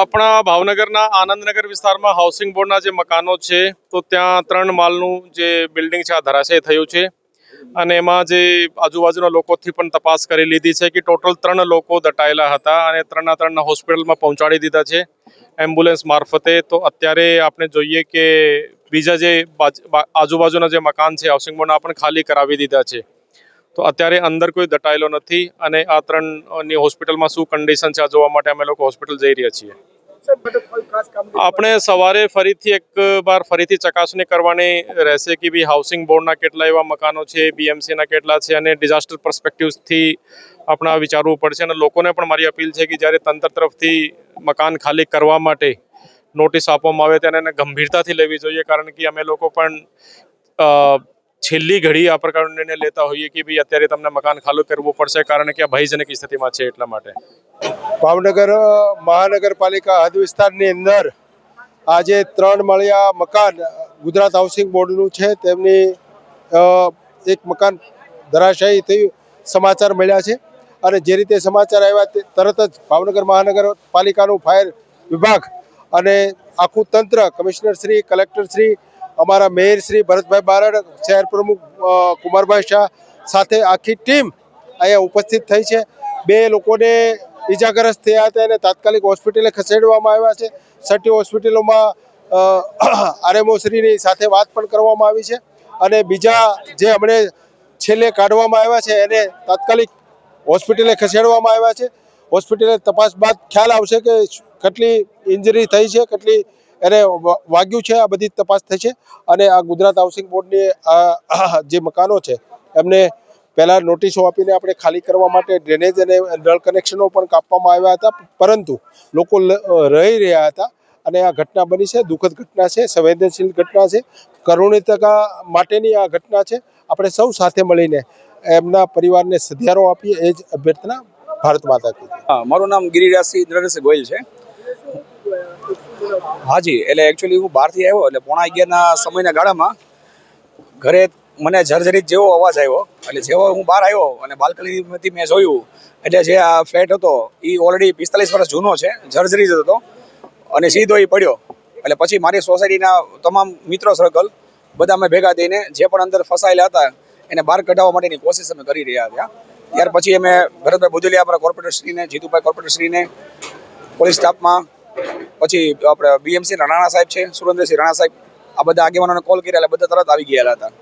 આપણા ભાવનગરના આનંદનગર વિસ્તારમાં હાઉસિંગ બોર્ડના જે મકાનો છે, તો ત્યાં ત્રણ માલનું જે બિલ્ડિંગ છે, આ ધરાશય થયું છે. અને એમાં જે આજુબાજુના લોકોથી પણ તપાસ કરી લીધી છે કે ટોટલ ત્રણ લોકો દટાયેલા હતા અને ત્રણના ત્રણના હોસ્પિટલમાં પહોંચાડી દીધા છે એમ્બ્યુલન્સ મારફતે. તો અત્યારે આપણે જોઈએ કે બીજા જે બાજ- આજુબાજુના જે મકાન છે હાઉસિંગ બોર્ડના પણ ખાલી કરાવી દીધા છે. તો અત્યારે અંદર કોઈ દટાયેલો નથી અને આ ત્રણની હોસ્પિટલમાં શું કન્ડિશન છે, આ જોવા માટે અમે લોકો હોસ્પિટલ જઈ રહ્યા છીએ. આપણે સવારે ફરીથી એક વાર ફરીથી ચકાસણી કરવાની રહેશે કે બી હાઉસિંગ બોર્ડના કેટલા એવા મકાનો છે બીએમસીના કેટલા છે અને ડિઝાસ્ટર પર્સપેક્ટિવથી આપણા વિચારવું પડશે અને લોકોને પણ મારી અપીલ છે કે જ્યારે તંત્ર તરફથી મકાન ખાલી કરવા માટે નોટિસ આપવામાં આવે ત્યારે એને ગંભીરતાથી લેવી જોઈએ, કારણ કે અમે લોકો પણ છેલ્લી ઘડી આ પ્રકારનો નિર્ણય લેતા હોઈએ કે ભાઈ અત્યારે તમને મકાન ખાલી કરવું પડશે કારણ કે ભયજનક સ્થિતિમાં છે એટલા માટે. ભાવનગર મહાનગરપાલિકા હદ વિસ્તારની અંદર આજે ત્રણ મળ્યા મકાન ગુજરાત હાઉસિંગ બોર્ડનું છે. તેમની એક મકાન ધરાશાયી થયું સમાચાર મળ્યા છે. અને જે રીતે સમાચાર આવ્યા તે તરત જ ભાવનગર મહાનગરપાલિકાનું ફાયર વિભાગ અને આખું તંત્ર, કમિશનર શ્રી, કલેક્ટર શ્રી અમારા મેયર શ્રી ભરતભાઈ બારડ, શહેર પ્રમુખ કુમારભાઈ શાહ સાથે આખી ટીમ અહીંયા ઉપસ્થિત થઈ છે. બે લોકોને ઈજાગ્રસ્ત થયા હતા એને તાત્કાલિક હોસ્પિટલે ખસેડવામાં આવ્યા છે. સટી હોસ્પિટલોમાં આરએમઓ શ્રીની સાથે વાત પણ કરવામાં આવી છે. અને બીજા જે હમણે છેલ્લે કાઢવામાં આવ્યા છે એને તાત્કાલિક હોસ્પિટલે ખસેડવામાં આવ્યા છે. હોસ્પિટલે તપાસ બાદ ખ્યાલ આવશે કે કેટલી ઇન્જરી થઈ છે, કેટલી એને વાગ્યું છે, આ બધી તપાસ થઈ છે. અને આ ગુજરાત હાઉસિંગ બોર્ડની જે મકાનો છે, એમને પહેલા નોટિસો આપીને આપણે ખાલી કરવા માટે ડ્રેનેજ અને નળ કનેક્શનો પણ કાપવામાં આવ્યા હતા. પરંતુ લોકો રહી રહ્યા હતા અને આ ઘટના બની છે, દુઃખદ ઘટના છે, સંવેદનશીલ ઘટના છે. કરુણિતકા માટેની આ ઘટના છે. આપણે સૌ સાથે મળીને એમના પરિવારને સધિયારો આપીએ. એ જ અભ્યર્થના ભારત માતા હા, મારું નામ ગિરિરાજસિંહ ઇન્દ્રનસિંહ ગોયલ છે. હાજી, એટલે એકચ્યુઅલી હું બહારથી આવ્યો એટલે પોણા અગિયારના સમયના ગાળામાં ઘરે મને જર્જરિત જેવો અવાજ આવ્યો. એટલે જેવો હું બહાર આવ્યો અને બાલ્કનીમાંથી મેં જોયું, એટલે જે આ ફ્લેટ હતો એ ઓલરેડી પિસ્તાલીસ વર્ષ જૂનો છે જર્જરિત હતો. અને સીધો એ પડ્યો. એટલે પછી મારી સોસાયટીના તમામ મિત્રો સર્કલ બધા અમે ભેગા થઈને જે પણ અંદર ફસાયેલા હતા, એને બહાર કઢાવવા માટેની કોશિશ અમે કરી રહ્યા હતા. ત્યાર પછી અમે ભરતભાઈ બુદુલિયા આપણા કોર્પોરેટરશ્રીને જીતુભાઈ કોર્પોરેટરશ્રીને પોલીસ સ્ટાફમાં પછી આપણે બીએમસી રાણા સાહેબ છે, સુરેન્દ્રસિંહ રાણા સાહેબ, આ બધા આગેવાનોને કોલ કર્યા એટલે બધા તરત આવી ગયા હતા.